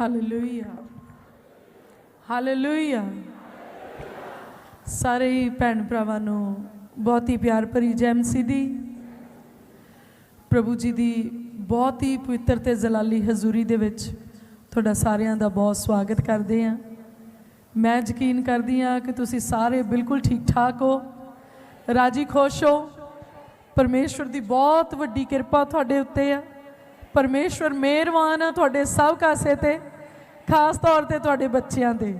Hallelujah hallelujah ਸਾਰੇ ਹੀ ਭੈਣ ਭਰਾਵਾਂ ਨੂੰ ਬਹੁਤ ਹੀ ਪਿਆਰ ਭਰੀ ਜੈ ਮਸੀਹ ਦੀ। ਪ੍ਰਭੂ ਜੀ ਦੀ ਬਹੁਤ ਹੀ ਪਵਿੱਤਰ ਤੇ ਜਲਾਲੀ ਹਜ਼ੂਰੀ ਦੇ ਵਿੱਚ ਤੁਹਾਡਾ ਸਾਰਿਆਂ ਦਾ ਬਹੁਤ ਸਵਾਗਤ ਕਰਦੇ ਹਾਂ। ਮੈਂ ਯਕੀਨ ਕਰਦੀ ਹਾਂ ਕਿ ਤੁਸੀਂ ਸਾਰੇ ਬਿਲਕੁਲ ਠੀਕ ਠਾਕ ਹੋ। ਰਾਜੀ ਖੁਸ਼ ਹੋ। ਪਰਮੇਸ਼ਵਰ ਦੀ ਬਹੁਤ ਵੱਡੀ ਕਿਰਪਾ ਤੁਹਾਡੇ ਉੱਤੇ ਆ। ਪਰਮੇਸ਼ਵਰ ਮਿਹਰਬਾਨ ਆ ਤੁਹਾਡੇ ਸਭ ਕਾਸੇ ਤੇ। ਖਾਸ ਤੌਰ ਤੇ ਤੁਹਾਡੇ ਬੱਚਿਆਂ ਤੇ।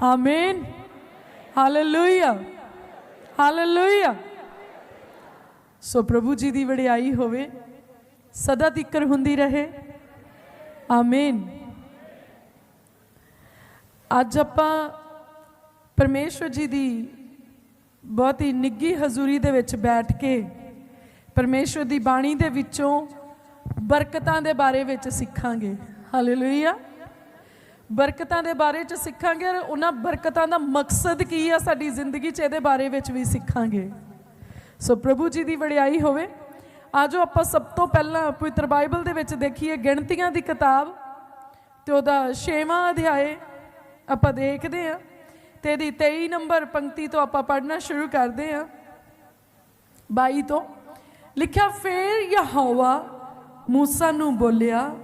ਆਮੀਨ ਹਾਲੇਲੂਇਆ ਹਾਲੇਲੂਇਆ ਸੋ ਪ੍ਰਭੂ ਜੀ ਦੀ ਵਡਿਆਈ ਹੋਵੇ, ਸਦਾ ਤਿੱਕਰ ਹੁੰਦੀ ਰਹੇ। ਆਮੀਨ ਅੱਜ ਆਪਾਂ ਪਰਮੇਸ਼ਵਰ ਜੀ ਦੀ ਬਹੁਤ ਹੀ ਨਿੱਗੀ ਹਜ਼ੂਰੀ ਦੇ ਵਿੱਚ ਬੈਠ ਕੇ ਪਰਮੇਸ਼ਵਰ ਦੀ ਬਾਣੀ ਦੇ ਵਿੱਚੋਂ ਬਰਕਤਾਂ ਦੇ ਬਾਰੇ ਵਿੱਚ ਸਿੱਖਾਂਗੇ। ਹਾਲੇਲੂਇਆ ਬਰਕਤਾਂ ਦੇ ਬਾਰੇ ਚ ਸਿੱਖਾਂਗੇ ਔਰ ਉਹਨਾਂ ਬਰਕਤਾਂ ਦਾ ਮਕਸਦ ਕੀ ਆ ਸਾਡੀ ਜ਼ਿੰਦਗੀ 'ਚ ਇਹਦੇ ਬਾਰੇ ਵਿੱਚ ਵੀ ਸਿੱਖਾਂਗੇ। ਸੋ ਪ੍ਰਭੂ ਜੀ ਦੀ ਵਡਿਆਈ ਹੋਵੇ। ਆਜੋ ਆਪਾਂ ਸਭ ਤੋਂ ਪਹਿਲਾਂ ਪਵਿੱਤਰ ਬਾਈਬਲ ਦੇ ਵਿੱਚ ਦੇਖੀਏ ਗਿਣਤੀਆਂ ਦੀ ਕਿਤਾਬ ਤੇ ਉਹਦਾ 6ਵਾਂ ਅਧਿਆਏ ਆਪਾਂ ਦੇਖਦੇ ਹਾਂ ਤੇ ਇਹਦੀ 23 ਨੰਬਰ ਪੰਕਤੀ ਤੋਂ ਆਪਾਂ ਪੜ੍ਹਨਾ ਸ਼ੁਰੂ ਕਰਦੇ ਹਾਂ। 22 ਤੋਂ, ਲਿਖਿਆ, ਫੇਰ ਯਹੋਵਾ ਮੂਸਾ ਨੂੰ ਬੋਲਿਆ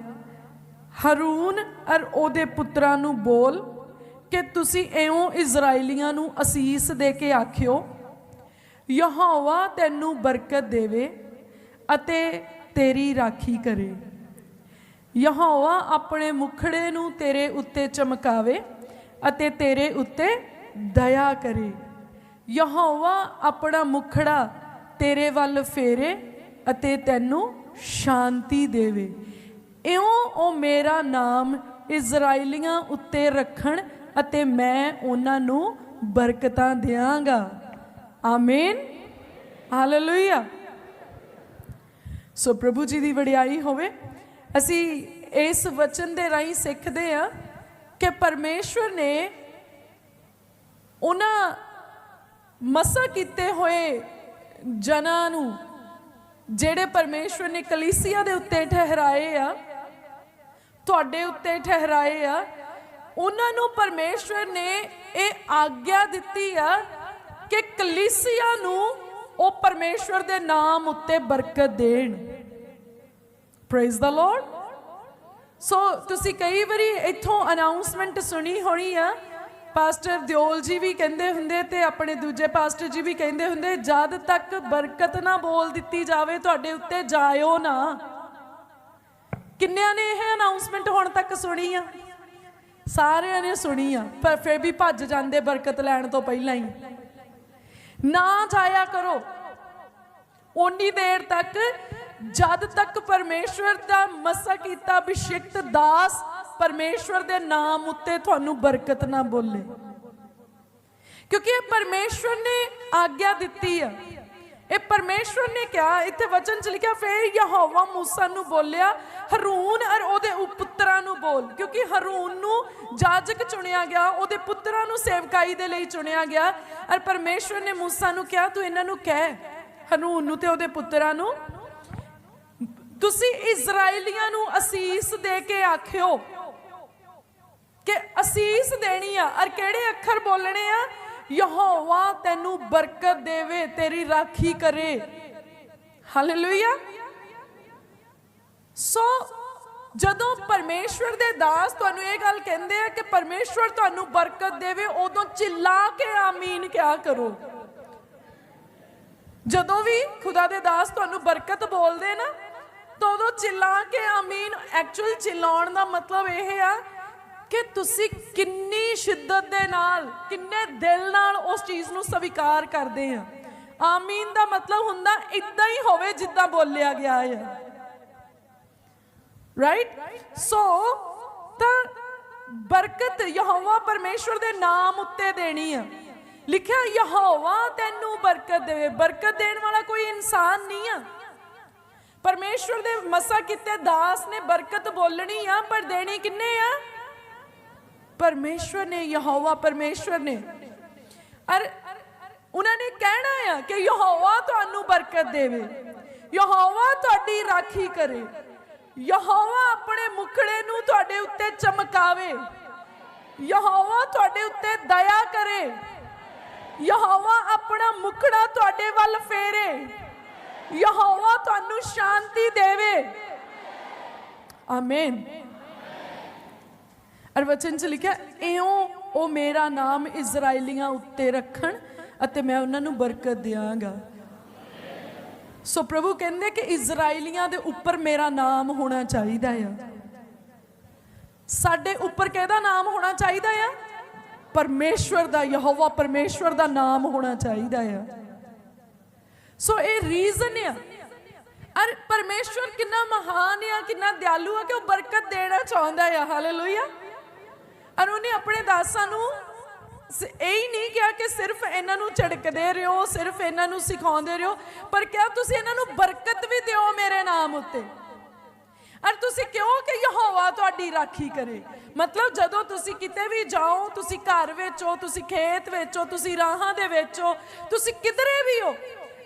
ਹਰੂਨ ਅਰ ਉਹਦੇ ਪੁੱਤਰਾਂ ਨੂੰ ਬੋਲ ਕਿ ਤੁਸੀਂ ਐਉਂ ਇਜ਼ਰਾਈਲੀਆਂ ਨੂੰ ਅਸੀਸ ਦੇ ਕੇ ਆਖਿਓ, ਯਹੋਵਾ ਤੈਨੂੰ ਬਰਕਤ ਦੇਵੇ ਅਤੇ ਤੇਰੀ ਰਾਖੀ ਕਰੇ। ਯਹੋਵਾ ਆਪਣੇ ਮੁਖੜੇ ਨੂੰ ਤੇਰੇ ਉੱਤੇ ਚਮਕਾਵੇ ਅਤੇ ਤੇਰੇ ਉੱਤੇ ਦਇਆ ਕਰੇ। ਯਹੋਵਾ ਆਪਣਾ ਮੁਖੜਾ ਤੇਰੇ ਵੱਲ ਫੇਰੇ ਅਤੇ ਤੈਨੂੰ ਸ਼ਾਂਤੀ ਦੇਵੇ। ਇਉਂ ਉਹ ਮੇਰਾ ਨਾਮ ਇਜ਼ਰਾਈਲੀਆਂ ਉੱਤੇ ਰੱਖਣ ਅਤੇ ਮੈਂ ਉਹਨਾਂ ਨੂੰ ਬਰਕਤਾਂ ਦਿਆਂਗਾ। ਆਮੀਨ। ਹਾਲੇਲੂਇਆ। ਸੋ ਪ੍ਰਭੂ ਜੀ ਦੀ ਵਡਿਆਈ ਹੋਵੇ। ਅਸੀਂ ਇਸ ਵਚਨ ਦੇ ਰਾਹੀਂ ਸਿੱਖਦੇ ਹਾਂ ਕਿ ਪਰਮੇਸ਼ਵਰ ਨੇ ਉਹਨਾਂ ਮਸਾ ਕੀਤੇ ਹੋਏ ਜਨਾਂ ਨੂੰ, ਜਿਹੜੇ ਪਰਮੇਸ਼ਵਰ ਨੇ ਕਲੀਸਿਆ ਦੇ ਉੱਤੇ ਠਹਿਰਾਏ ਆ ਤੁਹਾਡੇ ਉੱਤੇ ਠਹਿਰਾਏ ਆ। ਉਹਨਾਂ ਨੂੰ ਪਰਮੇਸ਼ਵਰ ਨੇ ਇਹ ਆਗਿਆ ਦਿੱਤੀ ਆ ਕਿ ਕਲੀਸਿਆ ਨੂੰ ਉਹ ਪਰਮੇਸ਼ਵਰ ਦੇ ਨਾਮ ਉੱਤੇ ਬਰਕਤ ਦੇਣ। ਪ੍ਰੇਜ਼ ਦਾ ਲਾਰਡ ਸੋ ਤੁਸੀਂ ਕਈ ਵਾਰੀ ਇੱਥੋਂ ਅਨਾਉਂਸਮੈਂਟ ਸੁਣੀ ਹੋਣੀ ਆ। ਪਾਸਟਰ ਦਿਓਲ ਜੀ ਵੀ ਕਹਿੰਦੇ ਹੁੰਦੇ ਤੇ ਆਪਣੇ ਦੂਜੇ ਪਾਸਟਰ ਜੀ ਵੀ ਕਹਿੰਦੇ ਹੁੰਦੇ, ਜਦ ਤੱਕ ਬਰਕਤ ਨਾ ਬੋਲ ਦਿੱਤੀ ਜਾਵੇ, ਤੁਹਾਡੇ ਉੱਤੇ ਜਾਇਓ ਨਾ। ਕਿੰਨਿਆਂ ਨੇ ਇਹ ਅਨਾਉਂਸਮੈਂਟ ਹੁਣ ਤੱਕ ਸੁਣੀ ਆ? ਸਾਰਿਆਂ ਨੇ ਸੁਣੀ ਆ, ਪਰ ਫਿਰ ਵੀ ਭੱਜ ਜਾਂਦੇ ਬਰਕਤ ਲੈਣ ਤੋਂ ਪਹਿਲਾਂ ਹੀ। ਨਾ ਜਾਇਆ ਕਰੋ। ਓਨੀ ਦੇਰ ਤੱਕ ਜਦ ਤੱਕ ਪਰਮੇਸ਼ਵਰ ਦਾ ਮਸਾ ਕੀਤਾ ਅਭਿਸ਼ੇਕਤ ਦਾਸ, ਪਰਮੇਸ਼ਵਰ ਦੇ ਨਾਮ ਉੱਤੇ ਤੁਹਾਨੂੰ ਬਰਕਤ ਨਾ ਬੋਲੇ। ਕਿਉਂਕਿ ਇਹ ਪਰਮੇਸ਼ਵਰ ਨੇ ਆਗਿਆ ਦਿੱਤੀ ਆ। ਇਹ ਪਰਮੇਸ਼ਵਰ ਨੇ ਕਿਹਾ, ਇੱਥੇ ਵਚਨ ਚ ਲਿਖਿਆ, ਫੇਰ ਯਹੋਵਾ ਮੂਸਾ ਨੂੰ ਬੋਲਿਆ, ਹਰੂਨ ਔਰ ਉਹਦੇ ਪੁੱਤਰਾਂ ਨੂੰ ਬੋਲ, ਕਿਉਂਕਿ ਹਰੂਨ ਨੂੰ ਜਾਜਕ ਚੁਣਿਆ ਗਿਆ, ਉਹਦੇ ਪੁੱਤਰਾਂ ਨੂੰ ਸੇਵਕਾਈ ਦੇ ਲਈ ਚੁਣਿਆ ਗਿਆ ਔਰ ਪਰਮੇਸ਼ਵਰ ਨੇ ਮੂਸਾ ਨੂੰ ਕਿਹਾ, ਤੂੰ ਇਹਨਾਂ ਨੂੰ ਕਹਿ, ਹਰੂਨ ਨੂੰ ਤੇ ਉਹਦੇ ਪੁੱਤਰਾਂ ਨੂੰ, ਤੁਸੀਂ ਇਜ਼ਰਾਈਲੀਆਂ ਨੂੰ ਅਸੀਸ ਦੇ ਕੇ ਆਖਿਓ ਕਿ ਅਸੀਸ ਦੇਣੀ ਆ ਔਰ ਕਿਹੜੇ ਅੱਖਰ ਬੋਲਣੇ ਆ? ਯਹੋਵਾ ਤੈਨੂੰ ਬਰਕਤ ਦੇਵੇ, ਤੇਰੀ ਰਾਖੀ ਕਰੇ। ਹਾਲੇਲੂਇਆ ਸੋ ਜਦੋਂ ਪਰਮੇਸ਼ਵਰ ਦੇ ਦਾਸ ਤੁਹਾਨੂੰ ਇਹ ਗੱਲ ਕਹਿੰਦੇ ਆ ਕਿ ਪਰਮੇਸ਼ਵਰ ਤੁਹਾਨੂੰ ਬਰਕਤ ਦੇਵੇ, ਉਦੋਂ ਚਿੱਲਾ ਕੇ ਆਮੀਨ ਕਿਆ ਕਰੋ। ਜਦੋਂ ਵੀ ਖੁਦਾ ਦੇ ਦਾਸ ਤੁਹਾਨੂੰ ਬਰਕਤ ਬੋਲਦੇ ਨਾ, ਤਾਂ ਉਦੋਂ ਚਿੱਲਾ ਕੇ ਆਮੀਨ। ਐਕਚੁਅਲ ਚਿਲਾਉਣ ਦਾ ਮਤਲਬ ਇਹ ਆ ਕਿ ਤੁਸੀਂ ਕਿੰਨੇ ਸ਼ਿੱਦਤ ਦੇ ਨਾਲ, ਕਿੰਨੇ ਦਿਲ ਨਾਲ ਉਸ ਚੀਜ਼ ਨੂੰ ਸਵੀਕਾਰ ਕਰਦੇ ਆ ਆਮੀਨ ਦਾ ਮਤਲਬ ਹੁੰਦਾ ਇਦਾਂ ਹੀ ਹੋਵੇ ਜਿੱਦਾਂ ਬੋਲਿਆ ਗਿਆ ਹੈ। ਰਾਈਟ ਸੋ ਤਾਂ ਬਰਕਤ ਯਹੋਵਾ ਪਰਮੇਸ਼ਵਰ ਦੇ ਨਾਮ ਉੱਤੇ ਦੇਣੀ ਆ। ਲਿਖਿਆ, ਯਹੋਵਾ ਤੈਨੂੰ ਬਰਕਤ ਦੇਵੇ। ਬਰਕਤ ਦੇਣ ਵਾਲਾ ਕੋਈ ਇਨਸਾਨ ਨਹੀਂ ਆ। ਪਰਮੇਸ਼ਵਰ ਦੇ ਮਸਾ ਕੀਤੇ ਦਾਸ ਨੇ ਬਰਕਤ ਬੋਲਣੀ ਆ, ਪਰ ਦੇਣੀ ਕਿੰਨੇ ਆ? ਪਰਮੇਸ਼ਵਰ ਨੇ, ਯਹੋਵਾ ਪਰਮੇਸ਼ਵਰ ਨੇ। ਅਰ ਉਹਨਾਂ ਨੇ ਕਹਿਣਾ ਆ ਕਿ ਯਹੋਵਾ ਤੁਹਾਨੂੰ ਬਰਕਤ ਦੇਵੇ। ਯਹੋਵਾ ਤੁਹਾਡੀ ਰਾਖੀ ਕਰੇ। ਯਹੋਵਾ ਆਪਣੇ ਮੁਖੜੇ ਨੂੰ ਤੁਹਾਡੇ ਉੱਤੇ ਚਮਕਾਵੇ। ਯਹੋਵਾ ਤੁਹਾਡੇ ਉੱਤੇ ਦਇਆ ਕਰੇ। ਯਹੋਵਾ ਆਪਣਾ ਮੁਖੜਾ ਤੁਹਾਡੇ ਵੱਲ ਫੇਰੇ। ਯਹੋਵਾ ਤੁਹਾਨੂੰ ਸ਼ਾਂਤੀ ਦੇਵੇ। ਆਮੀਨ ਅਰ ਵਚਨ ਚ ਲਿਖਿਆ, ਇਉਂ ਉਹ ਮੇਰਾ ਨਾਮ ਇਜ਼ਰਾਈਲੀਆਂ ਉੱਤੇ ਰੱਖਣ ਅਤੇ ਮੈਂ ਉਹਨਾਂ ਨੂੰ ਬਰਕਤ ਦਿਆਂਗਾ। ਸੋ ਪ੍ਰਭੂ ਕਹਿੰਦੇ ਕਿ ਇਜ਼ਰਾਈਲੀਆਂ ਦੇ ਉੱਪਰ ਮੇਰਾ ਨਾਮ ਹੋਣਾ ਚਾਹੀਦਾ ਆ। ਸਾਡੇ ਉੱਪਰ ਕਿਹਦਾ ਨਾਮ ਹੋਣਾ ਚਾਹੀਦਾ ਆ? ਪਰਮੇਸ਼ਵਰ ਦਾ, ਯਹੋਵਾ ਪਰਮੇਸ਼ਵਰ ਦਾ ਨਾਮ ਹੋਣਾ ਚਾਹੀਦਾ ਆ। ਸੋ ਇਹ ਰੀਜ਼ਨ ਆ। ਅਰ ਪਰਮੇਸ਼ਵਰ ਕਿੰਨਾ ਮਹਾਨ ਆ, ਕਿੰਨਾ ਦਿਆਲੂ ਆ ਕਿ ਉਹ ਬਰਕਤ ਦੇਣਾ ਚਾਹੁੰਦਾ ਆ। ਹਾਲੇਲੂਇਆ ਅਰ ਉਹਨੇ ਆਪਣੇ ਦਾਸਾਂ ਨੂੰ ਸ- ਇਹ ਹੀ ਨਹੀਂ ਕਿਹਾ ਕਿ ਸਿਰਫ ਇਹਨਾਂ ਨੂੰ ਝੜਕਦੇ ਰਹੋ, ਸਿਰਫ ਇਹਨਾਂ ਨੂੰ ਸਿਖਾਉਂਦੇ ਰਹੋ, ਪਰ ਕਿਹਾ ਤੁਸੀਂ ਇਹਨਾਂ ਨੂੰ ਬਰਕਤ ਵੀ ਦਿਓ ਮੇਰੇ ਨਾਮ ਉੱਤੇ। ਅਰ ਤੁਸੀਂ ਕਿਉਂ ਕਿ ਯਹੋਵਾ ਤੁਹਾਡੀ ਰਾਖੀ ਕਰੇ? ਮਤਲਬ ਜਦੋਂ ਤੁਸੀਂ ਕਿਤੇ ਵੀ ਜਾਓ, ਤੁਸੀਂ ਘਰ ਵਿੱਚ ਹੋ, ਤੁਸੀਂ ਖੇਤ ਵਿੱਚ ਹੋ, ਤੁਸੀਂ ਰਾਹਾਂ ਦੇ ਵਿੱਚ ਹੋ, ਤੁਸੀਂ ਕਿਧਰੇ ਵੀ ਹੋ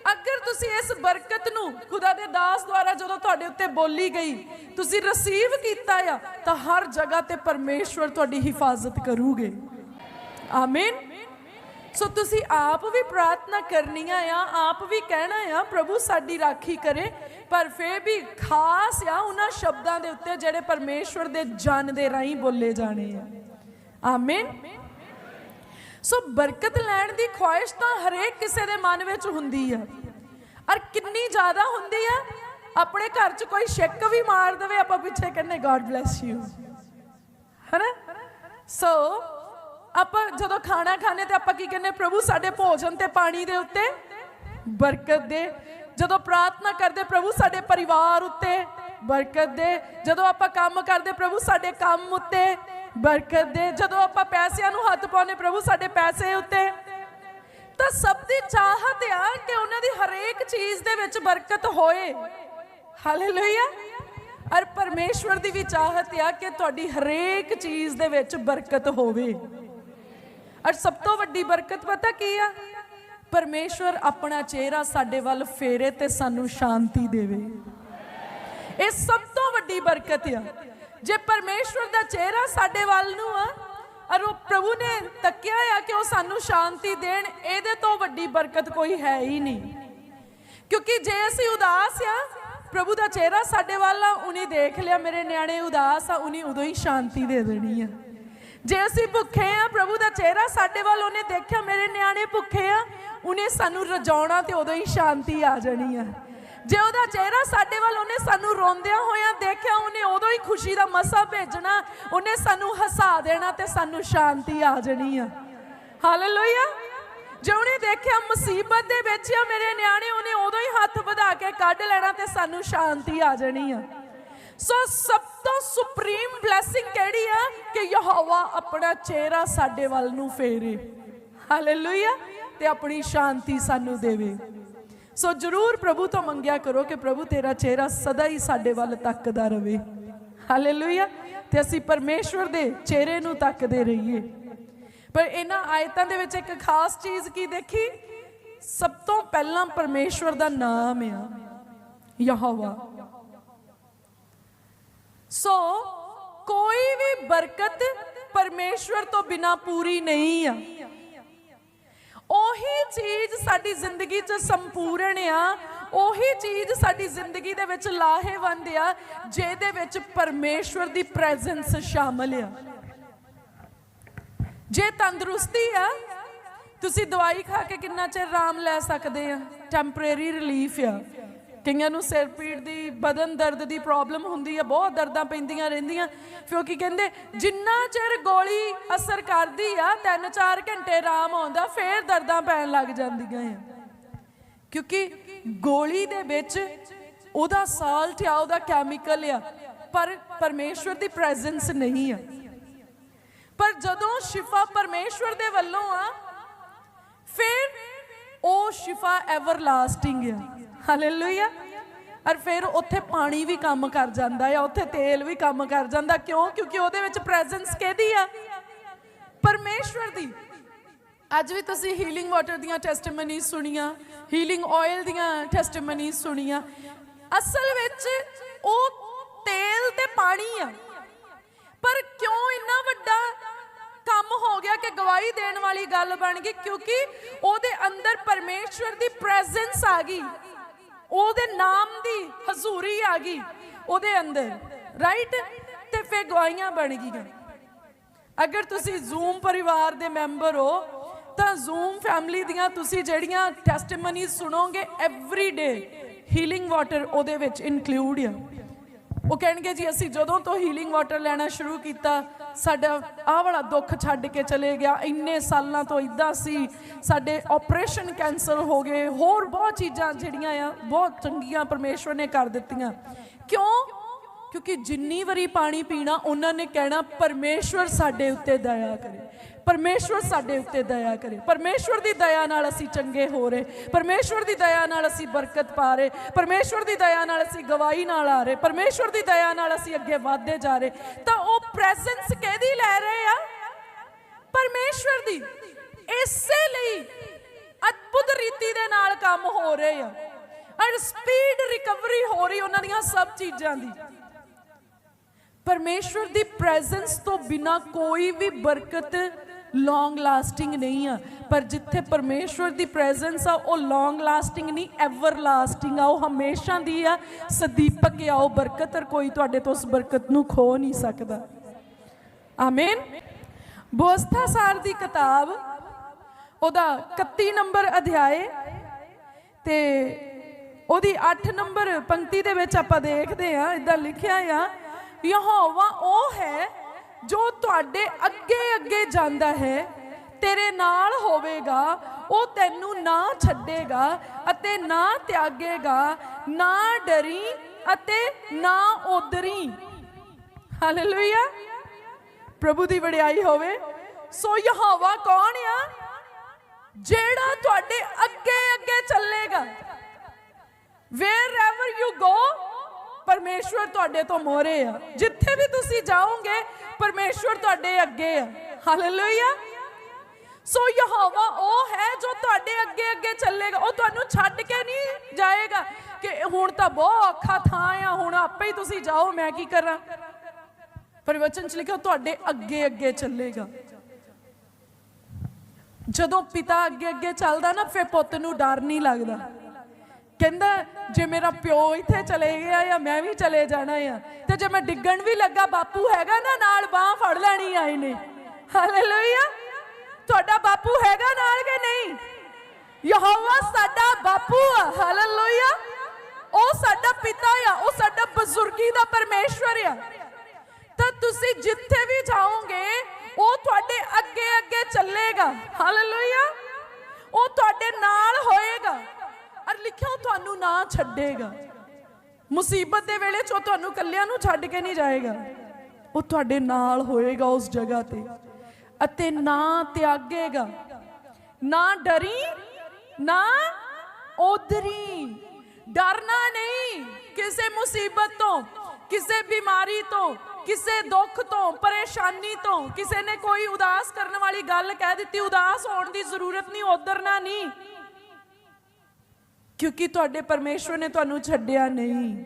ਅਗਰ ਤੁਸੀਂ ਇਸ ਬਰਕਤ ਨੂੰ ਖੁਦਾ ਦੇ ਦਾਸ ਦੁਆਰਾ ਜਦੋਂ ਤੁਹਾਡੇ ਉੱਤੇ ਬੋਲੀ ਗਈ, ਤੁਸੀਂ ਰਿਸੀਵ ਕੀਤਾ ਆ, ਤਾਂ ਹਰ ਜਗ੍ਹਾ ਤੇ ਪਰਮੇਸ਼ਵਰ ਤੁਹਾਡੀ ਹਿਫਾਜ਼ਤ ਕਰੂਗੇ। ਆਮੀਨ ਸੋ ਤੁਸੀਂ ਆਪ ਵੀ ਪ੍ਰਾਰਥਨਾ ਕਰਨੀਆਂ ਆ, ਆਪ ਵੀ ਕਹਿਣਾ ਆ, ਪ੍ਰਭੂ ਸਾਡੀ ਰਾਖੀ ਕਰੇ, ਪਰ ਫੇਰ ਵੀ ਖਾਸ ਆ ਉਹਨਾਂ ਸ਼ਬਦਾਂ ਦੇ ਉੱਤੇ ਜਿਹੜੇ ਪਰਮੇਸ਼ਵਰ ਦੇ ਜਨ ਦੇ ਰਾਹੀਂ ਬੋਲੇ ਜਾਣੇ ਆ। ਆਮੀਨ ਸੋ ਬਰਕਤ ਲੈਣ ਦੀ ਖੁਆਇਸ਼ ਤਾਂ ਹਰੇਕ ਕਿਸੇ ਦੇ ਮਨ ਵਿੱਚ ਹੁੰਦੀ ਆ। ਔਰ ਕਿੰਨੀ ਜ਼ਿਆਦਾ ਹੁੰਦੀ ਆ, ਆਪਣੇ ਘਰ 'ਚ ਕੋਈ ਸ਼ੱਕ ਵੀ ਮਾਰ ਦੇਵੇ, ਆਪਾਂ ਪਿੱਛੇ ਕਹਿੰਦੇ ਗੋਡ ਬlesਸ ਯੂ ਹੈਨਾ? ਸੋ ਆਪਾਂ ਜਦੋਂ ਖਾਣਾ ਖਾਣੇ ਤੇ ਆਪਾਂ ਕੀ ਕਹਿੰਦੇ, ਪ੍ਰਭੂ, ਸਾਡੇ ਭੋਜਨ ਤੇ ਪਾਣੀ ਦੇ ਉੱਤੇ ਬਰਕਤ ਦੇ। ਜਦੋਂ ਪ੍ਰਾਰਥਨਾ ਕਰਦੇ, ਪ੍ਰਭੂ, ਸਾਡੇ ਪਰਿਵਾਰ ਉੱਤੇ ਬਰਕਤ ਦੇ। ਜਦੋਂ ਆਪਾਂ ਕੰਮ ਕਰਦੇ, ਪ੍ਰਭੂ, ਸਾਡੇ ਕੰਮ ਉੱਤੇ ਬਰਕਤ ਦੇ। ਜਦੋਂ ਆਪਾਂ ਪੈਸਿਆਂ ਨੂੰ ਹੱਥ ਪਾਉਨੇ ਪ੍ਰਭੂ ਸਾਡੇ ਪੈਸੇ ਉੱਤੇ। ਤਾਂ ਸਭ ਦੀ ਚਾਹਤ ਆ ਕਿ ਉਹਨਾਂ ਦੀ ਹਰੇਕ ਚੀਜ਼ ਦੇ ਵਿੱਚ ਬਰਕਤ ਹੋਏ। ਹਾਲੇਲੂਇਆ ਅਰ ਪਰਮੇਸ਼ਵਰ ਦੀ ਵੀ ਚਾਹਤ ਆ ਕਿ ਤੁਹਾਡੀ ਹਰੇਕ ਚੀਜ਼ ਦੇ ਵਿੱਚ ਬਰਕਤ ਹੋਵੇ। ਔਰ ਸਭ ਤੋਂ ਵੱਡੀ ਬਰਕਤ ਪਤਾ ਕੀ ਆ? ਪਰਮੇਸ਼ਵਰ ਆਪਣਾ ਚਿਹਰਾ ਸਾਡੇ ਵੱਲ ਫੇਰੇ ਤੇ ਸਾਨੂੰ ਸ਼ਾਂਤੀ ਦੇਵੇ। ਇਹ ਸਭ ਤੋਂ ਵੱਡੀ ਬਰਕਤ ਆ। ਜੇ ਪਰਮੇਸ਼ਵਰ ਦਾ ਚਿਹਰਾ ਸਾਡੇ ਵੱਲ ਨੂੰ ਆ, ਔਰ ਉਹ ਪ੍ਰਭੂ ਨੇ ਤੱਕਿਆ ਆ ਕਿ ਉਹ ਸਾਨੂੰ ਸ਼ਾਂਤੀ ਦੇਣ, ਇਹਦੇ ਤੋਂ ਵੱਡੀ ਬਰਕਤ ਕੋਈ ਹੈ ਹੀ ਨਹੀਂ। ਕਿਉਂਕਿ ਜੇ ਅਸੀਂ ਉਦਾਸ ਆ, ਪ੍ਰਭੂ ਦਾ ਚਿਹਰਾ ਸਾਡੇ ਵੱਲ ਆ ਉਹਨੇ ਦੇਖ ਲਿਆ, ਮੇਰੇ ਨਿਆਣੇ ਉਦਾਸ ਆ ਉਹਨੇ ਉਦੋਂ ਹੀ ਸ਼ਾਂਤੀ ਦੇ ਦੇਣੀ ਆ। ਜੇ ਅਸੀਂ ਭੁੱਖੇ ਆ, ਪ੍ਰਭੂ ਦਾ ਚਿਹਰਾ ਸਾਡੇ ਵੱਲ, ਉਹਨੇ ਦੇਖਿਆ ਮੇਰੇ ਨਿਆਣੇ ਭੁੱਖੇ ਆ, ਉਹਨੇ ਸਾਨੂੰ ਰਜਾਉਣਾ ਤੇ ਉਦੋਂ ਹੀ ਸ਼ਾਂਤੀ ਆ ਜਾਣੀ ਆ। ਜੇ ਉਹਦਾ ਚਿਹਰਾ ਸਾਡੇ ਵੱਲ ਉਹਨੇ ਸਾਨੂੰ ਰੋਂਦਿਆਂ ਹੋਇਆਂ ਦੇਖਿਆ, ਉਹਨੇ ਉਦੋਂ ਹੀ ਖੁਸ਼ੀ ਦਾ ਮਸਾ ਭੇਜਣਾ, ਉਹਨੇ ਸਾਨੂੰ ਹਸਾ ਦੇਣਾ ਤੇ ਸਾਨੂੰ ਸ਼ਾਂਤੀ ਆ ਜਾਣੀ ਆ। ਹਾਲੇਲੂਇਆ ਜੇ ਉਹਨੇ ਦੇਖਿਆ ਮੁਸੀਬਤ ਦੇ ਵਿੱਚ ਆ ਮੇਰੇ ਨਿਆਣੇ, ਉਹਨੇ ਉਦੋਂ ਹੀ ਹੱਥ ਵਧਾ ਕੇ ਕੱਢ ਲੈਣਾ ਤੇ ਸਾਨੂੰ ਸ਼ਾਂਤੀ ਆ ਜਾਣੀ ਆ। ਸੋ ਸਭ ਤੋਂ ਸੁਪਰੀਮ ਬਲੇਸਿੰਗ ਕਿਹੜੀ ਆ? ਕਿ ਯਹੋਵਾ ਆਪਣਾ ਚਿਹਰਾ ਸਾਡੇ ਵੱਲ ਨੂੰ ਫੇਰੇ। ਹਾਲੇਲੂਇਆ ਤੇ ਆਪਣੀ ਸ਼ਾਂਤੀ ਸਾਨੂੰ ਦੇਵੇ। ਸੋ ਜਰੂਰ ਪ੍ਰਭੂ ਤੋਂ ਮੰਗਿਆ ਕਰੋ ਕਿ ਪ੍ਰਭੂ ਤੇਰਾ ਚਿਹਰਾ ਸਦਾ ਹੀ ਸਾਡੇ ਵੱਲ ਤੱਕਦਾ ਰਵੇ। ਹਾਲੇਲੂਇਆ ਤੇ ਅਸੀਂ ਪਰਮੇਸ਼ਵਰ ਦੇ ਚਿਹਰੇ ਨੂੰ ਤੱਕਦੇ ਰਹੀਏ। ਪਰ ਇਹਨਾਂ ਆਇਤਾਂ ਦੇ ਵਿੱਚ ਇੱਕ ਖਾਸ ਚੀਜ਼ ਕੀ ਦੇਖੀ? ਸਭ ਤੋਂ ਪਹਿਲਾਂ ਪਰਮੇਸ਼ਵਰ ਦਾ ਨਾਮ ਆ, ਯਹੋਵਾ। ਸੋ ਕੋਈ ਵੀ ਬਰਕਤ ਪਰਮੇਸ਼ਵਰ ਤੋਂ ਬਿਨਾ ਪੂਰੀ ਨਹੀਂ ਆ। ਉਹੀ ਚੀਜ਼ ਸਾਡੀ ਜ਼ਿੰਦਗੀ 'ਚ ਸੰਪੂਰਨ ਆ, ਉਹੀ ਚੀਜ਼ ਸਾਡੀ ਜ਼ਿੰਦਗੀ ਦੇ ਵਿੱਚ ਲਾਹੇਵੰਦ ਆ, ਜਿਹਦੇ ਵਿੱਚ ਪਰਮੇਸ਼ਵਰ ਦੀ ਪ੍ਰੈਜ਼ੈਂਸ ਸ਼ਾਮਲ ਆ। ਜੇ ਤੰਦਰੁਸਤੀ ਆ, ਤੁਸੀਂ ਦਵਾਈ ਖਾ ਕੇ ਕਿੰਨਾ ਚਿਰ ਆਰਾਮ ਲੈ ਸਕਦੇ ਆ, ਟੈਂਪਰੇਰੀ ਰਿਲੀਫ ਆ। ਕਈਆਂ ਨੂੰ ਸਿਰ ਪੀੜ ਦੀ, ਬਦਨ ਦਰਦ ਦੀ ਪ੍ਰੋਬਲਮ ਹੁੰਦੀ ਆ, ਬਹੁਤ ਦਰਦਾਂ ਪੈਂਦੀਆਂ ਰਹਿੰਦੀਆਂ। ਫਿਰ ਕੀ ਕਹਿੰਦੇ, ਜਿੰਨਾ ਚਿਰ ਗੋਲੀ ਅਸਰ ਕਰਦੀ ਆ 3-4 ਘੰਟੇ ਆਰਾਮ ਆਉਂਦਾ, ਫੇਰ ਦਰਦਾਂ ਪੈਣ ਲੱਗ ਜਾਂਦੀਆਂ ਆ। ਕਿਉਂਕਿ ਗੋਲੀ ਦੇ ਵਿੱਚ ਉਹਦਾ ਸਾਲਟ ਆ, ਉਹਦਾ ਕੈਮੀਕਲ ਆ, ਪਰ ਪਰਮੇਸ਼ਵਰ ਦੀ ਪ੍ਰੈਜ਼ੈਂਸ ਨਹੀਂ ਆ। ਪਰ ਜਦੋਂ ਸ਼ਿਫਾ ਪਰਮੇਸ਼ਵਰ ਦੇ ਵੱਲੋਂ ਆ, ਫਿਰ ਉਹ ਸ਼ਿਫਾ ਐਵਰ ਲਾਸਟਿੰਗ ਆ। ਹਾਲੇਲੂਇਆ ਔਰ ਫਿਰ ਉੱਥੇ ਪਾਣੀ ਵੀ ਕੰਮ ਕਰ ਜਾਂਦਾ ਆ, ਉੱਥੇ ਤੇਲ ਵੀ ਕੰਮ ਕਰ ਜਾਂਦਾ। ਕਿਉਂ? ਕਿਉਂਕਿ ਉਹਦੇ ਵਿੱਚ ਪ੍ਰੈਜ਼ੈਂਸ ਕਿਹਦੀ ਆ? ਪਰਮੇਸ਼ਵਰ ਦੀ। ਅੱਜ ਵੀ ਤੁਸੀਂ ਹੀਲਿੰਗ ਵਾਟਰ ਦੀਆਂ ਟੈਸਟੀਮਨੀਜ਼ ਸੁਣੀਆਂ ਹੀਲਿੰਗ ਆਇਲ ਦੀਆਂ ਟੈਸਟੀਮਨੀਜ਼ ਸੁਣੀਆਂ। ਅਸਲ ਵਿੱਚ ਉਹ ਤੇਲ ਤੇ ਪਾਣੀ ਆ। ਪਰ ਕਿਉਂ ਇੰਨਾ ਵੱਡਾ ਕੰਮ ਹੋ ਗਿਆ ਕਿ ਗਵਾਹੀ ਦੇਣ ਵਾਲੀ ਗੱਲ ਬਣ ਗਈ? ਕਿਉਂਕਿ ਉਹਦੇ ਅੰਦਰ ਪਰਮੇਸ਼ਵਰ ਦੀ ਪ੍ਰੈਜ਼ੈਂਸ ਆ ਗਈ। ਉਹਦੇ ਨਾਮ ਦੀ ਹਜ਼ੂਰੀ ਆ ਗਈ, ਉਹਦੇ ਅੰਦਰ ਰਾਈਟ ਤੇ ਫੇ ਗਵਾਹੀਆਂ ਬਣ ਗਈਆਂ। ਅਗਰ ਤੁਸੀਂ ਜ਼ੂਮ ਪਰਿਵਾਰ ਦੇ ਮੈਂਬਰ ਹੋ, ਤਾਂ ਜ਼ੂਮ ਫੈਮਿਲੀ ਦੀਆਂ ਤੁਸੀਂ ਜਿਹੜੀਆਂ ਟੈਸਟੀਮਨੀ ਸੁਣੋਗੇ ਐਵਰੀ ਡੇ ਹੀਲਿੰਗ ਵਾਟਰ ਉਹਦੇ ਵਿੱਚ ਇਨਕਲੂਡ ਆ। ਉਹ ਕਹਿਣਗੇ ਜੀ, ਅਸੀਂ ਜਦੋਂ ਤੋਂ ਹੀਲਿੰਗ ਵਾਟਰ ਲੈਣਾ ਸ਼ੁਰੂ ਕੀਤਾ ਸਾਡਾ ਆਹ ਵਾਲਾ ਦੁੱਖ ਛੱਡ ਕੇ ਚਲੇ ਗਿਆ। ਇੰਨੇ ਸਾਲਾਂ ਤੋਂ ਇਦਾਂ ਸੀ। ਸਾਡੇ ਆਪਰੇਸ਼ਨ ਕੈਂਸਲ ਹੋ ਗਏ। ਹੋਰ ਬਹੁਤ ਚੀਜ਼ਾਂ ਜਿਹੜੀਆਂ ਆ, ਬਹੁਤ ਚੰਗੀਆਂ ਪਰਮੇਸ਼ਵਰ ਨੇ ਕਰ ਦਿੱਤੀਆਂ। ਕਿਉਂ? ਕਿਉਂਕਿ ਜਿੰਨੀ ਵਾਰੀ ਪਾਣੀ ਪੀਣਾ, ਉਹਨਾਂ ਨੇ ਕਹਿਣਾ, ਪਰਮੇਸ਼ਵਰ ਸਾਡੇ ਉੱਤੇ ਦਇਆ ਕਰੇ। ਪਰਮੇਸ਼ਵਰ ਸਾਡੇ ਉੱਤੇ ਦਇਆ ਕਰੇ। ਪਰਮੇਸ਼ਵਰ ਦੀ ਦਇਆ ਨਾਲ ਅਸੀਂ ਚੰਗੇ ਹੋ ਰਹੇ। ਪਰਮੇਸ਼ਵਰ ਦੀ ਦਇਆ ਨਾਲ ਅਸੀਂ ਬਰਕਤ ਪਾ ਰਹੇ। ਪਰਮੇਸ਼ਵਰ ਦੀ ਦਇਆ ਨਾਲ ਅਸੀਂ ਗਵਾਹੀ ਨਾਲ ਆ ਰਹੇ। ਪਰਮੇਸ਼ਵਰ ਦੀ ਦਇਆ ਨਾਲ ਅਸੀਂ ਅੱਗੇ ਵਧਦੇ ਜਾ ਰਹੇ। ਤਾਂ ਉਹ ਪ੍ਰੈਜ਼ੈਂਸ ਕਿਹਦੀ ਲੈ ਰਹੇ ਆ? ਪਰਮੇਸ਼ਵਰ ਦੀ। ਇਸੇ ਲਈ ਅਦਭੁਤ ਰੀਤੀ ਦੇ ਨਾਲ ਕੰਮ ਹੋ ਰਹੇ ਆ। ਔਰ ਸਪੀਡ ਰਿਕਵਰੀ ਹੋ ਰਹੀ ਉਹਨਾਂ ਦੀਆਂ ਸਭ ਚੀਜ਼ਾਂ ਦੀ। ਪਰਮੇਸ਼ਵਰ ਦੀ ਪ੍ਰੈਜ਼ੈਂਸ ਤੋਂ ਬਿਨਾ ਕੋਈ ਵੀ ਬਰਕਤ ਲੌਂਗ ਲਾਸਟਿੰਗ ਨਹੀਂ ਆ। ਪਰ ਜਿੱਥੇ ਪਰਮੇਸ਼ਵਰ ਦੀ ਪ੍ਰੈਜ਼ੈਂਸ ਆ, ਉਹ ਲੌਂਗ ਲਾਸਟਿੰਗ ਨਹੀਂ ਐਵਰ ਲਾਸਟਿੰਗ ਆ। ਉਹ ਹਮੇਸ਼ਾ ਦੀ ਆ। ਸਦੀਪਕ ਆ, ਉਹ ਬਰਕਤ, ਔਰ ਕੋਈ ਤੁਹਾਡੇ ਤੋਂ ਉਸ ਬਰਕਤ ਨੂੰ ਖੋ ਨਹੀਂ ਸਕਦਾ। ਆਮੇਨ ਬੋਸਥਾ ਸਾਰ ਦੀ ਕਿਤਾਬ, ਉਹਦਾ 31 ਨੰਬਰ ਅਧਿਆਏ ਤੇ ਉਹਦੀ 8 ਨੰਬਰ ਪੰਕਤੀ ਦੇ ਵਿੱਚ ਆਪਾਂ ਦੇਖਦੇ ਆ ਇਦਾਂ ਲਿਖਿਆ ਆ ਯਹੋਵਾ ਉਹ ਹੈ ਜੋ ਤੁਹਾਡੇ ਅੱਗੇ ਅੱਗੇ ਜਾਂਦਾ ਹੈ, ਤੇਰੇ ਨਾਲ ਹੋਵੇਗਾ, ਉਹ ਤੈਨੂੰ ਨਾ ਛੱਡੇਗਾ ਅਤੇ ਨਾ ਤਿਆਗੇਗਾ, ਨਾ ਡਰੀ ਅਤੇ ਨਾ ਉਦਰੀ ਹਾਲੇਲੂਇਆ ਪ੍ਰਭੂ ਦੀ ਵਡਿਆਈ ਹੋਵੇ। ਸੋ ਯਹੋਵਾ ਕੌਣ ਆ? ਜਿਹੜਾ ਤੁਹਾਡੇ ਅੱਗੇ ਅੱਗੇ ਚੱਲੇਗਾ। ਵੇਅਰ ਐਵਰ ਯੂ ਗੋ ਪਰਮੇਸ਼ਵਰ ਤੁਹਾਡੇ ਤੋਂ ਮੋਰੇ ਆ। ਜਿੱਥੇ ਵੀ ਤੁਸੀਂ ਜਾਓਗੇ, ਪਰਮੇਸ਼ਵਰ ਤੁਹਾਡੇ ਅੱਗੇ ਆ। ਹਾਲੇਲੂਇਆ ਸੋ ਯਹੋਵਾ ਉਹ ਹੈ ਜੋ ਤੁਹਾਡੇ ਅੱਗੇ ਅੱਗੇ ਚੱਲੇਗਾ। ਉਹ ਤੁਹਾਨੂੰ ਛੱਡ ਕੇ ਨਹੀਂ ਜਾਏਗਾ ਕਿ ਹੁਣ ਤਾਂ ਬਹੁਤ ਔਖਾ ਥਾਂ ਆ, ਹੁਣ ਆਪੇ ਹੀ ਤੁਸੀਂ ਜਾਓ, ਮੈਂ ਕੀ ਕਰਾਂ? ਪਰਵਚਨ ਚ ਲਿਖਿਆ, ਤੁਹਾਡੇ ਅੱਗੇ ਅੱਗੇ ਚੱਲੇਗਾ। ਜਦੋਂ ਪਿਤਾ ਅੱਗੇ ਅੱਗੇ ਚੱਲਦਾ ਨਾ, ਫਿਰ ਪੁੱਤ ਨੂੰ ਡਰ ਨਹੀਂ ਲੱਗਦਾ। ਕਹਿੰਦਾ, ਜੇ ਮੇਰਾ ਪਿਓ ਇੱਥੇ ਚਲੇ ਗਿਆ ਜਾਂ ਮੈਂ ਵੀ ਚਲੇ ਜਾਣਾ ਆ, ਤੇ ਜੇ ਮੈਂ ਡਿੱਗਣ ਵੀ ਲੱਗਾ, ਬਾਪੂ ਹੈਗਾ ਨਾ ਨਾਲ, ਬਾਹ ਫੜ ਲੈਣੀ ਆ ਇਹਨੇ। ਹਾਲੇਲੂਇਆ ਤੁਹਾਡਾ ਬਾਪੂ ਹੈਗਾ ਨਾਲ ਕਿ ਨਹੀਂ? ਯਹੋਵਾ ਸਾਡਾ ਬਾਪੂ ਆ। ਹਾਲੇਲੂਇਆ ਉਹ ਸਾਡਾ ਪਿਤਾ ਆ, ਉਹ ਸਾਡਾ ਬਜ਼ੁਰਗੀ ਦਾ ਪਰਮੇਸ਼ਵਰ ਆ। ਤਾਂ ਤੁਸੀਂ ਜਿੱਥੇ ਵੀ ਜਾਓਗੇ, ਉਹ ਤੁਹਾਡੇ ਅੱਗੇ ਅੱਗੇ ਚੱਲੇਗਾ। ਹਾਲੇਲੂਇਆ ਉਹ ਤੁਹਾਡੇ ਨਾਲ ਹੋਏਗਾ। ਅਰ ਲਿਖਿਆ ਤੁਹਾਨੂੰ ਨਾ ਛੱਡੇਗਾ। ਮੁਸੀਬਤ ਦੇ ਵੇਲੇ ਚ ਤੁਹਾਨੂੰ ਕੱਲਿਆਂ ਨੂੰ ਛੱਡ ਕੇ ਨਹੀਂ ਜਾਏਗਾ। ਉਹ ਤੁਹਾਡੇ ਨਾਲ ਹੋਏਗਾ ਉਸ ਜਗ੍ਹਾ ਤੇ ਅਤੇ ਨਾ ਤਿਆਗੇਗਾ। ਨਾ ਡਰੀ, ਨਾ ਉਦਰੀ ਡਰਨਾ ਨਹੀਂ ਕਿਸੇ ਮੁਸੀਬਤ ਤੋਂ, ਕਿਸੇ ਬਿਮਾਰੀ ਤੋਂ, ਕਿਸੇ ਦੁੱਖ ਤੋਂ, ਪਰੇਸ਼ਾਨੀ ਤੋਂ। ਕਿਸੇ ਨੇ ਕੋਈ ਉਦਾਸ ਕਰਨ ਵਾਲੀ ਗੱਲ ਕਹਿ ਦਿੱਤੀ, ਉਦਾਸ ਹੋਣ ਦੀ ਜ਼ਰੂਰਤ ਨਹੀਂ, ਉਧਰਨਾ ਨਹੀਂ। ਕਿਉਂਕਿ ਤੁਹਾਡੇ ਪਰਮੇਸ਼ਵਰ ਨੇ ਤੁਹਾਨੂੰ ਛੱਡਿਆ ਨਹੀਂ।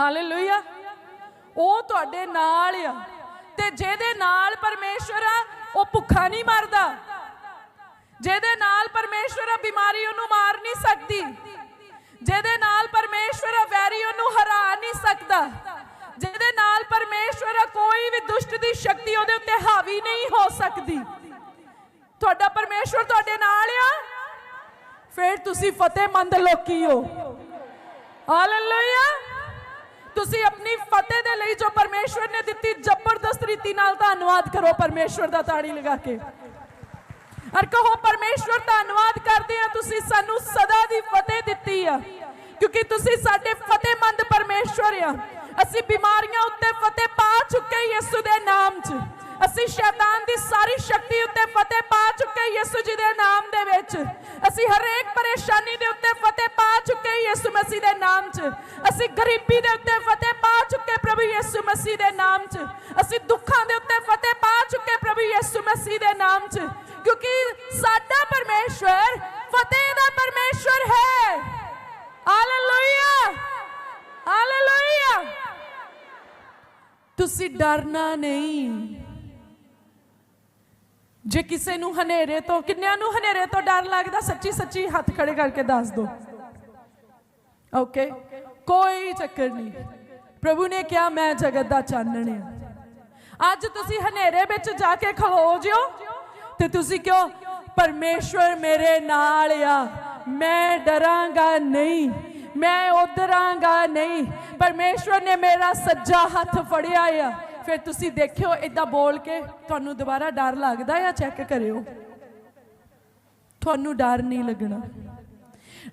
ਹਾਲੇਲੂਇਆ ਉਹ ਤੁਹਾਡੇ ਨਾਲ ਆ। ਤੇ ਜਿਹਦੇ ਨਾਲ ਪਰਮੇਸ਼ਵਰ ਆ, ਉਹ ਭੁੱਖਾ ਨਹੀਂ ਮਰਦਾ। ਜਿਹਦੇ ਨਾਲ ਪਰਮੇਸ਼ਵਰ ਆ, ਬਿਮਾਰੀ ਉਹਨੂੰ ਮਾਰ ਨਹੀਂ ਸਕਦੀ। ਜਿਹਦੇ ਨਾਲ ਪਰਮੇਸ਼ਵਰ ਆ, ਵੈਰੀ ਉਹਨੂੰ ਹਰਾ ਨਹੀਂ ਸਕਦਾ। ਜਿਹਦੇ ਨਾਲ ਪਰਮੇਸ਼ਵਰ ਆ, ਕੋਈ ਵੀ ਦੁਸ਼ਟ ਦੀ ਸ਼ਕਤੀ ਉਹਦੇ ਉੱਤੇ ਹਾਵੀ ਨਹੀਂ ਹੋ ਸਕਦੀ। ਤੁਹਾਡਾ ਪਰਮੇਸ਼ਵਰ ਤੁਹਾਡੇ ਨਾਲ ਆ। ਫਿਰ ਤੁਸੀਂ ਫਤਿਹਮੰਦ ਲੋਕੀ ਹੋ। ਹਾਲੇਲੂਇਆ ਤੁਸੀਂ ਆਪਣੀ ਫਤਿਹ ਦੇ ਲਈ ਜੋ ਪਰਮੇਸ਼ਵਰ ਨੇ ਦਿੱਤੀ, ਜ਼ਬਰਦਸਤ ਰੀਤੀ ਨਾਲ ਧੰਨਵਾਦ ਕਰੋ ਪਰਮੇਸ਼ਵਰ ਦਾ ਤਾੜੀ ਲਗਾ ਕੇ। ਅਰ ਕਹੋ, ਪਰਮੇਸ਼ਵਰ, ਧੰਨਵਾਦ ਕਰਦੇ ਆ ਤੁਸੀਂ ਸਾਨੂੰ ਸਦਾ ਦੀ ਫਤਿਹ ਦਿੱਤੀ ਆ। ਕਿਉਂਕਿ ਤੁਸੀਂ ਸਾਡੇ ਫਤਿਹਮੰਦ ਪਰਮੇਸ਼ਵਰ ਆ। ਅਸੀਂ ਬਿਮਾਰੀਆਂ ਉੱਤੇ ਫਤਿਹ ਪਾ ਚੁੱਕੇ ਯਿਸੂ ਦੇ ਨਾਮ 'ਚ। ਅਸੀਂ ਸ਼ੈਤਾਨ ਦੀ ਸਾਰੀ ਸ਼ਕਤੀ ਉੱਤੇ ਫਤਿਹ ਪਾ ਚੁੱਕੇ ਯਿਸੂ ਜੀ ਦੇ ਨਾਮ ਦੇ ਵਿੱਚ। ਅਸੀਂ ਹਰੇਕ ਪਰੇਸ਼ਾਨੀ ਦੇ ਉੱਤੇ ਫਤਿਹ ਪਾ ਚੁੱਕੇ ਯਿਸੂ ਮਸੀਹ ਦੇ ਨਾਮ 'ਚ। ਅਸੀਂ ਗਰੀਬੀ ਦੇ ਉੱਤੇ ਫਤਿਹ ਪਾ ਚੁੱਕੇ ਪ੍ਰਭੂ ਯਿਸੂ ਮਸੀਹ ਦੇ ਨਾਮ 'ਚ। ਅਸੀਂ ਦੁੱਖਾਂ ਦੇ ਉੱਤੇ ਫਤਿਹ ਪਾ ਚੁੱਕੇ ਪ੍ਰਭੂ ਯਿਸੂ ਮਸੀਹ ਦੇ ਨਾਮ 'ਚ। ਕਿਉਂਕਿ ਸਾਡਾ ਪਰਮੇਸ਼ਵਰ ਫਤਿਹ ਦਾ ਪਰਮੇਸ਼ਵਰ ਹੈ। ਹਾਲੇਲੂਇਆ ਹਾਲੇਲੂਇਆ ਤੁਸੀਂ ਡਰਨਾ ਨਹੀਂ। ਜੇ ਕਿਸੇ ਨੂੰ ਹਨੇਰੇ ਤੋਂ, ਕਿੰਨਿਆਂ ਨੂੰ ਹਨੇਰੇ ਤੋਂ ਡਰ ਲੱਗਦਾ? ਸੱਚੀ ਸੱਚੀ ਹੱਥ ਖੜੇ ਕਰਕੇ ਦੱਸ ਦਿਓ ਓਕੇ ਕੋਈ ਚੱਕਰ ਨਹੀਂ। ਪ੍ਰਭੂ ਨੇ ਕਿਹਾ, ਮੈਂ ਜਗਤ ਦਾ ਚਾਨਣ ਆ। ਅੱਜ ਤੁਸੀਂ ਹਨੇਰੇ ਵਿੱਚ ਜਾ ਕੇ ਖਲੋ ਜਿਓ ਤੇ ਤੁਸੀਂ ਕਿਉਂ? ਪਰਮੇਸ਼ਵਰ ਮੇਰੇ ਨਾਲ ਆ। ਮੈਂ ਡਰਾਂਗਾ ਨਹੀਂ। ਮੈਂ ਉਧਰਾਂਗਾ ਨਹੀਂ। ਪਰਮੇਸ਼ਵਰ ਨੇ ਮੇਰਾ ਸੱਜਾ ਹੱਥ ਫੜਿਆ ਆ। ਫਿਰ ਤੁਸੀਂ ਦੇਖਿਓ ਇਦਾਂ ਬੋਲ ਕੇ ਤੁਹਾਨੂੰ ਦੁਬਾਰਾ ਡਰ ਲੱਗਦਾ ਆ ਚੈੱਕ ਕਰਿਓ? ਤੁਹਾਨੂੰ ਡਰ ਨਹੀਂ ਲੱਗਣਾ।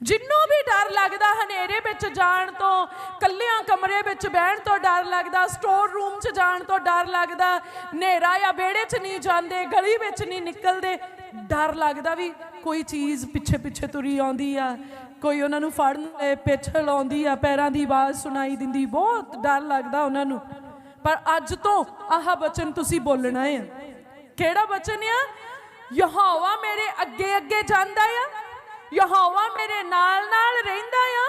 ਜਿੰਨੂੰ ਵੀ ਡਰ ਲੱਗਦਾ, ਹਨੇਰੇ ਵਿੱਚ ਜਾਣ ਤੋਂ, ਕੱਲਿਆਂ ਕਮਰੇ ਵਿੱਚ ਬਹਿਣ ਤੋਂ ਡਰ ਲੱਗਦਾ ਸਟੋਰ ਰੂਮ 'ਚ ਜਾਣ ਤੋਂ ਡਰ ਲੱਗਦਾ, ਹਨੇਰਾ ਜਾਂ ਵਿਹੜੇ 'ਚ ਨਹੀਂ ਜਾਂਦੇ, ਗਲੀ ਵਿੱਚ ਨਹੀਂ ਨਿਕਲਦੇ, ਡਰ ਲੱਗਦਾ ਵੀ ਕੋਈ ਚੀਜ਼ ਪਿੱਛੇ ਪਿੱਛੇ ਤੁਰੀ ਆਉਂਦੀ ਆ, ਕੋਈ ਉਹਨਾਂ ਨੂੰ ਫੜਨ ਲਈ ਪਿੱਛ ਲਾਉਂਦੀ ਆ, ਪੈਰਾਂ ਦੀ ਆਵਾਜ਼ ਸੁਣਾਈ ਦਿੰਦੀ, ਬਹੁਤ ਡਰ ਲੱਗਦਾ ਉਹਨਾਂ ਨੂੰ। ਪਰ ਅੱਜ ਤੋਂ ਆਹ ਬਚਨ ਤੁਸੀਂ ਬੋਲਣਾ ਹੈ। ਕਿਹੜਾ ਬਚਨ ਆ? ਯਹੋਵਾ ਮੇਰੇ ਅੱਗੇ ਅੱਗੇ ਜਾਂਦਾ ਆ। ਯਹੋਵਾ ਮੇਰੇ ਨਾਲ ਨਾਲ ਰਹਿੰਦਾ ਆ।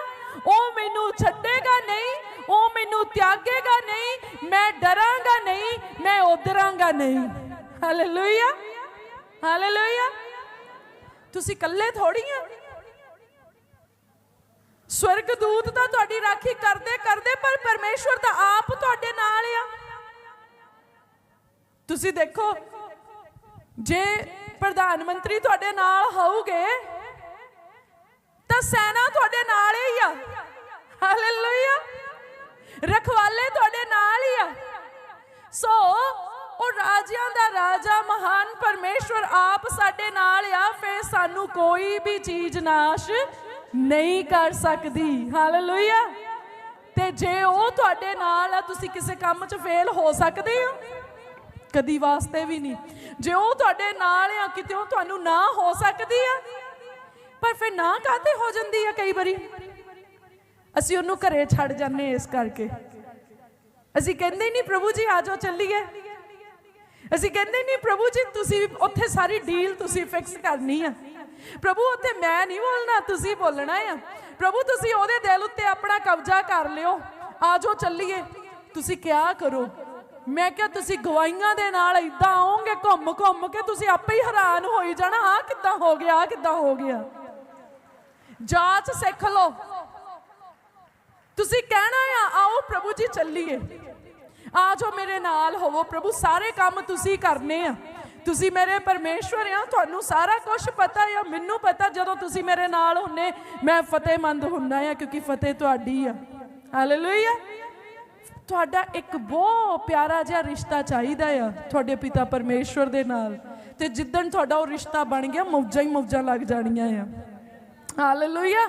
ਉਹ ਮੈਨੂੰ ਛੱਡੇਗਾ ਨਹੀਂ, ਉਹ ਮੈਨੂੰ ਤਿਆਗੇਗਾ ਨਹੀਂ, ਮੈਂ ਡਰਾਂਗਾ ਨਹੀਂ, ਮੈਂ ਉਧਰਾਂਗਾ ਨਹੀਂ। ਹਾਲੇਲੂਇਆ ਹਾਲੇਲੂਇਆ ਤੁਸੀਂ ਇਕੱਲੇ ਥੋੜੀ ਆ। ਸਵਰਗ ਦੂਤ ਤਾਂ ਤੁਹਾਡੀ ਰਾਖੀ ਕਰਦੇ ਕਰਦੇ, ਪਰ ਪਰਮੇਸ਼ਵਰ ਤਾਂ ਆਪ ਤੁਸੀਂ ਦੇਖੋ, ਜੇ ਪ੍ਰਧਾਨ ਮੰਤਰੀ ਤੁਹਾਡੇ ਨਾਲ ਹੋਊਗੇ, ਤਾਂ ਸੈਨਾ ਤੁਹਾਡੇ ਨਾਲ ਹੀ ਆ। ਹਾਲੇਲੂਇਆ। ਰਖਵਾਲੇ ਤੁਹਾਡੇ ਨਾਲ ਹੀ ਆ। ਸੋ, ਉਹ ਰਾਜਿਆਂ ਦਾ ਰਾਜਾ, ਮਹਾਨ ਪਰਮੇਸ਼ਵਰ ਆਪ ਸਾਡੇ ਨਾਲ ਆ, ਫਿਰ ਸਾਨੂੰ ਕੋਈ ਵੀ ਚੀਜ਼ ਨਾਸ਼ ਨਹੀਂ ਕਰ ਸਕਦੀ। ਹਾਲੇਲੂਇਆ। ਤੇ ਜੇ ਉਹ ਤੁਹਾਡੇ ਨਾਲ ਆ, ਤੁਸੀਂ ਕਿਸੇ ਕੰਮ 'ਚ ਫੇਲ ਹੋ ਸਕਦੇ ਹੋ। ਕਦੀ ਵਾਸਤੇ ਵੀ ਨਹੀਂ। ਜੇ ਉਹ ਤੁਹਾਡੇ ਨਾਲ ਆ, ਕਿਤੇ ਉਹ ਤੁਹਾਨੂੰ ਨਾ ਹੋ ਸਕਦੀ ਆ, ਪਰ ਫਿਰ ਨਾ ਕਾਤੇ ਹੋ ਜਾਂਦੀ ਆ ਕਈ ਵਾਰੀ? ਅਸੀਂ ਉਹਨੂੰ ਘਰੇ ਛੱਡ ਜਾਂਦੇ ਇਸ ਕਰਕੇ। ਅਸੀਂ ਕਹਿੰਦੇ ਨਹੀਂ, ਪ੍ਰਭੂ ਜੀ, ਆ ਜਾਓ, ਚੱਲੀਏ। ਅਸੀਂ ਕਹਿੰਦੇ ਨਹੀਂ, ਪ੍ਰਭੂ ਜੀ, ਤੁਸੀਂ ਉੱਥੇ ਸਾਰੀ ਡੀਲ ਤੁਸੀਂ ਫਿਕਸ ਕਰਨੀ ਆ। ਪ੍ਰਭੂ, ਉੱਥੇ ਮੈਂ ਨਹੀਂ ਬੋਲਣਾ, ਤੁਸੀਂ ਬੋਲਣਾ ਆ। ਪ੍ਰਭੂ, ਤੁਸੀਂ ਉਹਦੇ ਦਿਲ ਉੱਤੇ ਆਪਣਾ ਕਬਜ਼ਾ ਕਰ ਲਿਓ। ਆ ਜਾਓ, ਚੱਲੀਏ। ਤੁਸੀਂ ਕਿਆ ਕਰੋ? ਮੈਂ ਕਿਹਾ, ਤੁਸੀਂ ਗਵਾਈਆਂ ਦੇ ਨਾਲ ਇਦਾਂ ਆਓਗੇ, ਘੁੰਮ ਘੁੰਮ ਕੇ ਤੁਸੀਂ ਆਪੇ ਹੀ ਹੈਰਾਨ ਹੋਈ ਜਾਣਾ ਆ ਕਿੱਦਾਂ ਹੋ ਗਿਆ ਆ ਕਿੱਦਾਂ ਹੋ ਗਿਆ? ਜਾਂਚ ਸਿੱਖ ਲਓ। ਤੁਸੀਂ ਕਹਿਣਾ ਆ, ਆਓ ਪ੍ਰਭੂ ਜੀ, ਚੱਲੀਏ। ਆ ਜਾਓ ਮੇਰੇ ਨਾਲ ਹੋਵੋ ਪ੍ਰਭੂ, ਸਾਰੇ ਕੰਮ ਤੁਸੀਂ ਕਰਨੇ ਆ। ਤੁਸੀਂ ਮੇਰੇ ਪਰਮੇਸ਼ਵਰ ਆ, ਤੁਹਾਨੂੰ ਸਾਰਾ ਕੁਝ ਪਤਾ ਆ, ਮੈਨੂੰ ਪਤਾ ਜਦੋਂ ਤੁਸੀਂ ਮੇਰੇ ਨਾਲ ਹੁੰਨੇ, ਮੈਂ ਫਤਿਹਮੰਦ ਹੁੰਨਾ ਆ, ਕਿਉਂਕਿ ਫਤਿਹ ਤੁਹਾਡੀ ਆ। ਹਾਲੇਲੂਇਆ ਤੁਹਾਡਾ ਇੱਕ ਬਹੁਤ ਪਿਆਰਾ ਜਿਹਾ ਰਿਸ਼ਤਾ ਚਾਹੀਦਾ ਆ ਤੁਹਾਡੇ ਪਿਤਾ ਪਰਮੇਸ਼ਵਰ ਦੇ ਨਾਲ। ਤੇ ਜਿੱਦਣ ਤੁਹਾਡਾ ਉਹ ਰਿਸ਼ਤਾ ਬਣ ਗਿਆ, ਮੌਜਾਂ ਹੀ ਮੌਜਾਂ ਲੱਗ ਜਾਣੀਆਂ ਆ। ਹਾਲੇਲੂਇਆ